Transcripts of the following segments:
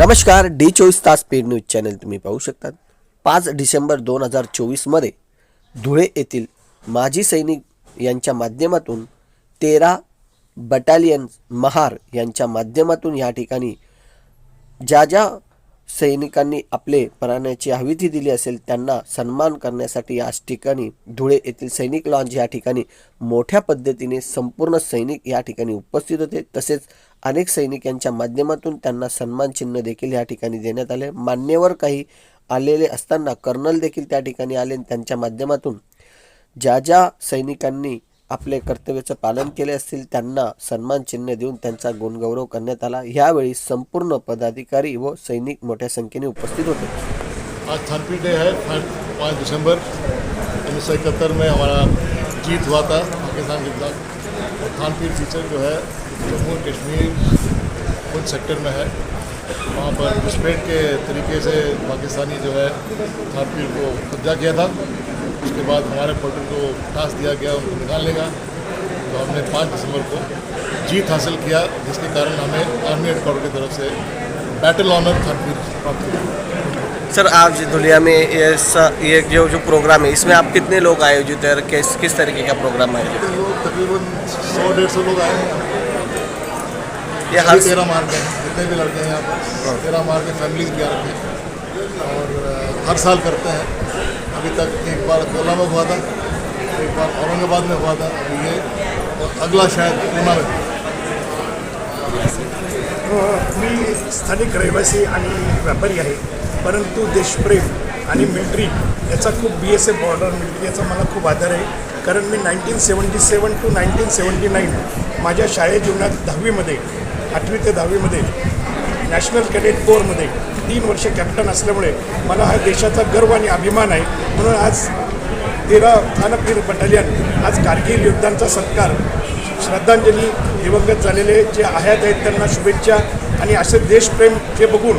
नमस्कार डी चोवीस तास पेड न्यूज चॅनल तुम्ही पाहू शकतात. पाच डिसेंबर दोन हजार चोवीसमध्ये धुळे येथील माजी सैनिक यांच्या माध्यमातून तेरा बटालियन महार यांच्या माध्यमातून या ठिकाणी ज्या ज्या सैनिकांनी आपले प्राण्याची आहुती दिली असेल त्यांना सन्मान करण्यासाठी याच ठिकाणी धुळे येथील सैनिक लॉन्ज या ठिकाणी मोठ्या पद्धतीने संपूर्ण सैनिक या ठिकाणी उपस्थित होते. तसेच अनेक सैनिक यांच्या माध्यमातून त्यांना सन्मान चिन्ह देखील या ठिकाणी देण्यात आले. मान्यवर काही आलेले असताना कर्नल देखील त्या ठिकाणी आले त्यांच्या माध्यमातून ज्या ज्या सैनिकांनी आपले कर्तव्याचं पालन केले असतील त्यांना सन्मान चिन्ह देऊन त्यांचा गुणगौरव करण्यात आला. यावेळी संपूर्ण पदाधिकारी व सैनिक मोठ्या संख्येने उपस्थित होते. आज थानपीर डे है पाँच दिसंबर उन्नीस सौ इकहत्तर में हमारा जीत हुआ था पाकिस्तान के खिलाफ और थानपीर फीचर जो है जम्मू कश्मीर उन सेक्टर में है। वहाँ पर घुसपैठ के तरीके से पाकिस्तानी जो है थानपीर को कब्जा किया था। उसके बाद हमारे पोर्टल को टास्क दिया गया उनको निकालने का तो हमने पाँच दिसंबर को जीत हासिल किया जिसके कारण हमें आर्मी हेडक्वार्टर की तरफ़ से बैटल ऑनर थानपीर प्राप्त हुआ सर आज धुलिया में ये ये जो जो प्रोग्राम है इसमें आप कितने लोग आयोजित है किस किस तरीके का प्रोग्राम है लोग तकरीबन सौ डेढ़ सौ लोग आए हैं। यहाँ ये हर तेरह मार के हैं जितने भी लड़के हैं यहाँ पर तेरह मार के फैमिलीज़ भी आ रखे हैं। और हर साल करते हैं। अभी तक एक बार कोला में हुआ था एक बार औरंगाबाद में हुआ था अभी ये और अगला शायद पूना में मी स्थानिक रहिवासी आणि व्यापारी आहे परंतु देशप्रेम आणि मिलिटरी याचा खूप B S F border military याचा मला खूप आधार आहे कारण मी nineteen seventy seven to nineteen seventy nine माझ्या शाळे जीवनात दहावीमध्ये आठवी ते दहावीमध्ये नॅशनल कॅडेट कोरमध्ये तीन वर्ष कॅप्टन असल्यामुळे मला हा देशाचा गर्व आणि अभिमान आहे. म्हणून आज तेरा थानपीर बटालियन आज कारगिल युद्धांचा सत्कार श्रद्धांजली दिवंगत झालेले जे आयात आहेत त्यांना शुभेच्छा. आणि असे देशप्रेम हे बघून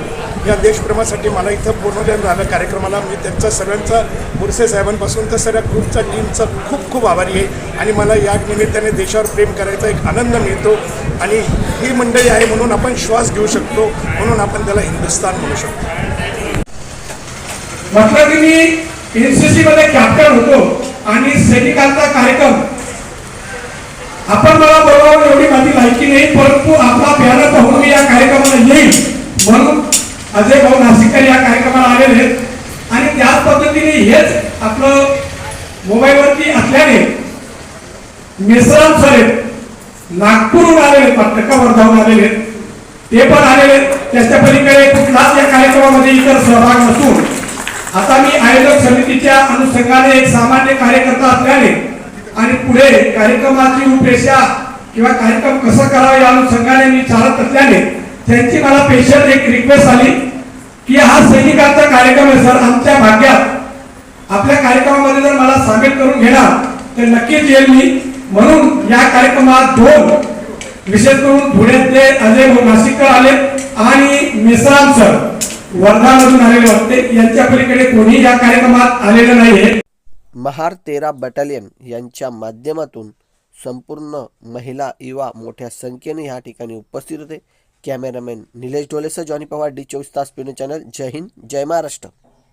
या देशप्रेमासाठी मला इथं बोलवण्यात झालं कार्यक्रमाला मी त्यांचा सर्वांचा मुरसे साहेबांपासून तर सगळ्या ग्रुपचा टीमचा खूप खूप आभारी आहे. आणि मला या निमित्ताने देशावर प्रेम करायचा एक आनंद मिळतो. आणि ही मंडळी आहे म्हणून आपण श्वास घेऊ शकतो. म्हणून आपण त्याला हिंदुस्थान म्हणू शकतो. म्हटलं की मी एनसीसी मध्ये कॅप्टन होतो आणि सैनिकांचा कार्यक्रम. आपण मला बोलावं एवढी माझी लायकी अजय भाऊ नाशिककर या कार्यक्रमाला आलेले आहेत. आणि त्याच पद्धतीने हेच आपलं मोबाईलवरती असल्याने मिश्राम सर आहेत. नागपूरहून आलेले आहेत पत्रका वर्धावून आलेले आहेत. ते पण आलेले आहेत. त्याच्या पलीकडे कुठलाच या कार्यक्रमामध्ये इतर सहभाग नसून. आता मी आयोजक समितीच्या अनुषंगाने एक सामान्य कार्यकर्ता असल्याने आणि पुढे कार्यक्रमाची रूपरेषा किंवा कार्यक्रम कसा करावा या अनुषंगाने मी चालत असल्याने त्यांची मला पेशल एक रिक्वेस्ट आली. की हा सैनिकांचा कार्यक्रम आहे सर. आमच्या भाग्यात. आपल्या कार्यक्रमामध्ये जर मला सामील करून घेणार तर नक्कीच येईल मी. म्हणून या कार्यक्रमात दोन विशेष करून धुळ्यातले अजय नाशिककर आले आणि मिश्राम सर वर्धामधून आलेले होते. यांच्या पलीकडे कोणी या कार्यक्रमात आलेलं नाहीये. महार तेरा बटालियन यांच्या माध्यमातून संपूर्ण महिला युवा मोठ्या संख्येने या ठिकाणी उपस्थित होते. कॅमेरामॅन निलेश डोलेसह जॉनी पवार डी चोवीस तास पिणू चॅनल जय हिंद जय महाराष्ट्र.